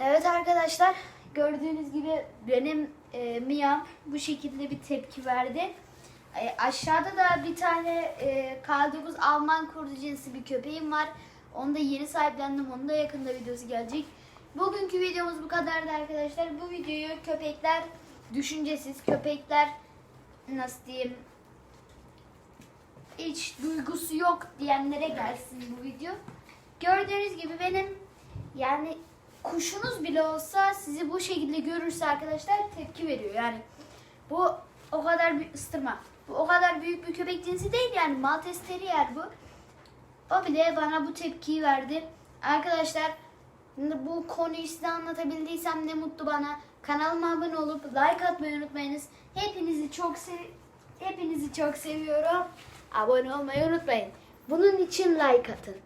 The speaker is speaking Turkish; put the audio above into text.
Evet arkadaşlar gördüğünüz gibi benim e, Mia'm bu şekilde bir tepki verdi. E, aşağıda da bir tane e, K9 Alman kurdu cinsi bir köpeğim var. Onu da yeni sahiplendim. Onun da yakında videosu gelecek. Bugünkü videomuz bu kadardı arkadaşlar. Bu videoyu köpekler düşüncesiz, köpekler nasıl diyeyim hiç duygusu yok diyenlere gelsin bu video. Gördüğünüz gibi benim yani kuşunuz bile olsa sizi bu şekilde görürse arkadaşlar tepki veriyor. Yani bu o kadar bir ıstırma. Bu o kadar büyük bir köpek cinsi değil yani Maltese Terrier bu. O bile bana bu tepkiyi verdi. Arkadaşlar bu konuyu size anlatabildiysem ne mutlu bana. Kanalıma abone olup like atmayı unutmayınız. Hepinizi çok sev hepinizi çok seviyorum. Abone olmayı unutmayın. Bunun için like atın.